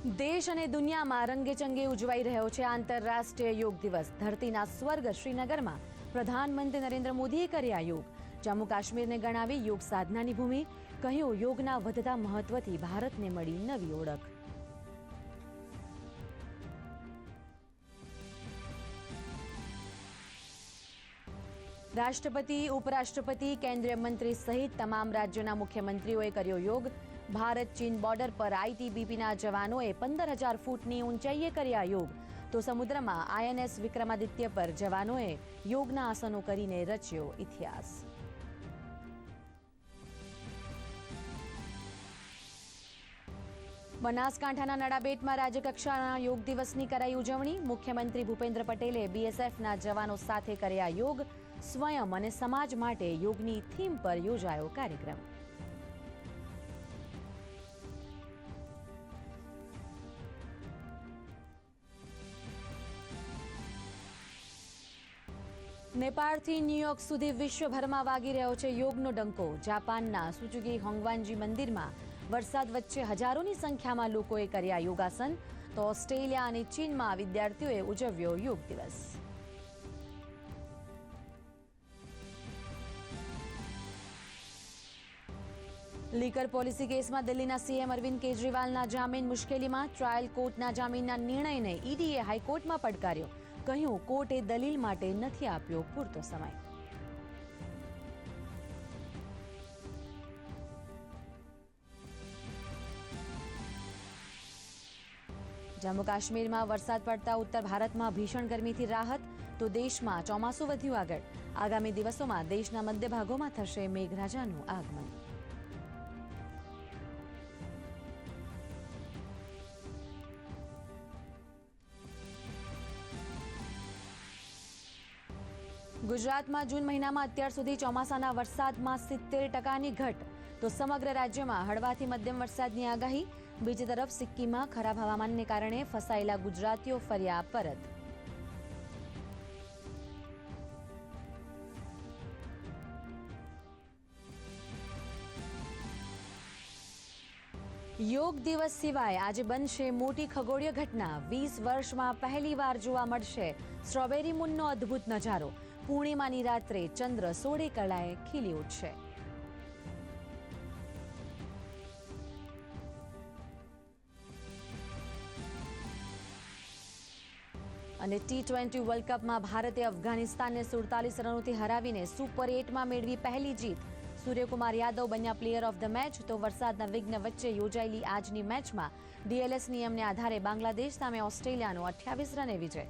દેશ અને દુનિયામાં રંગેચંગે ઉજવાઈ રહ્યો છે આંતરરાષ્ટ્રીય યોગ દિવસ. ધરતીના સ્વર્ગ શ્રીનગરમાં પ્રધાનમંત્રી નરેન્દ્ર મોદીએ કર્યા યોગ. જમ્મુ કાશ્મીરને ગણાવી યોગ સાધનાની ભૂમિ, કહ્યું યોગના વધતા મહત્વથી ભારતને મળી નવી ઓળખ. રાષ્ટ્રપતિ, ઉપરાષ્ટ્રપતિ, કેન્દ્રીય મંત્રી સહિત તમામ રાજ્યોના મુખ્યમંત્રીઓએ કર્યો યોગ. ભારત ચીન બોર્ડર પર આઈટીબીપીના જવાનોએ પંદર હજાર ફૂટની ઊંચાઈએ કર્યા યોગ. તો સમુદ્રમાં આઈએનએસ વિક્રમાદિત્ય પર જવાનોએ યોગના આસનો કરીને રચ્યો ઇતિહાસ. બનાસકાંઠાના નડાબેટમાં રાજ્યકક્ષાના યોગ દિવસની કરાઈ ઉજવણી. મુખ્યમંત્રી ભૂપેન્દ્ર પટેલે બીએસએફના જવાનો સાથે કર્યા યોગ. સ્વયં અને સમાજ માટે યોગની થીમ પર યોજાયો કાર્યક્રમ. નેપાળથી ન્યુયોર્ક સુધી વિશ્વભરમાં વાગી રહ્યો છે યોગનો ડંકો. જાપાનના સુચુગી હોંગવાનજી મંદિરમાં વરસાદ વચ્ચે હજારોની સંખ્યામાં લોકોએ કર્યા યોગાસન. તો ઓસ્ટ્રેલિયા અને ચીનમાં વિદ્યાર્થીઓએ ઉજવ્યો યોગ દિવસ. લીકર પોલિસી કેસમાં દિલ્હીના સીએમ અરવિંદ કેજરીવાલના જામીન મુશ્કેલીમાં ટ્રાયલ કોર્ટના જામીનના નિર્ણયને ઈડીએ હાઈકોર્ટમાં પડકાર્યો. કહ્યું, કોર્ટે દલીલ માટે નથી આપ્યો પૂરતો સમય. જમ્મુ કાશ્મીરમાં વરસાદ પડતા ઉત્તર ભારતમાં ભીષણ ગરમીથી રાહત, તો દેશમાં ચોમાસું વધ્યું આગળ. આગામી દિવસોમાં દેશના મધ્ય ભાગોમાં થશે મેઘરાજાનું આગમન. ગુજરાતમાં જૂન મહિનામાં અત્યાર સુધી ચોમાસાના વરસાદમાં સિત્તેર ટકાની ઘટ. તો સમગ્ર રાજ્યમાં હળવાથી મધ્યમ વરસાદની આગાહી. બીજી તરફ સિક્કિમમાં ખરાબ હવામાનને કારણે ફસાયેલા ગુજરાતીઓ ફર્યા પરત. યોગ દિવસ સિવાય આજે બનશે મોટી ખગોળીય ઘટના. વીસ વર્ષમાં પહેલીવાર જોવા મળશે. સ્ટ્રોબેરી મૂનનો અદ્ભુત નજારો. પૂર્ણિમાની રાત્રે ચંદ્ર સોળે કળાએ ખીલી ઉઠશે. અને ટી ટ્વેન્ટી વર્લ્ડ કપમાં ભારતે અફઘાનિસ્તાનને સુડતાલીસ રનોથી હરાવીને સુપર એટમાં મેળવી પહેલી જીત. સૂર્યકુમાર યાદવ બન્યા પ્લેયર ઓફ ધ મેચ તો વરસાદના વિઘ્ન વચ્ચે યોજાયેલી આજની મેચમાં ડીએલએસ નિયમને આધારે બાંગ્લાદેશ સામે ઓસ્ટ્રેલિયાનો અઠ્યાવીસ રને વિજય.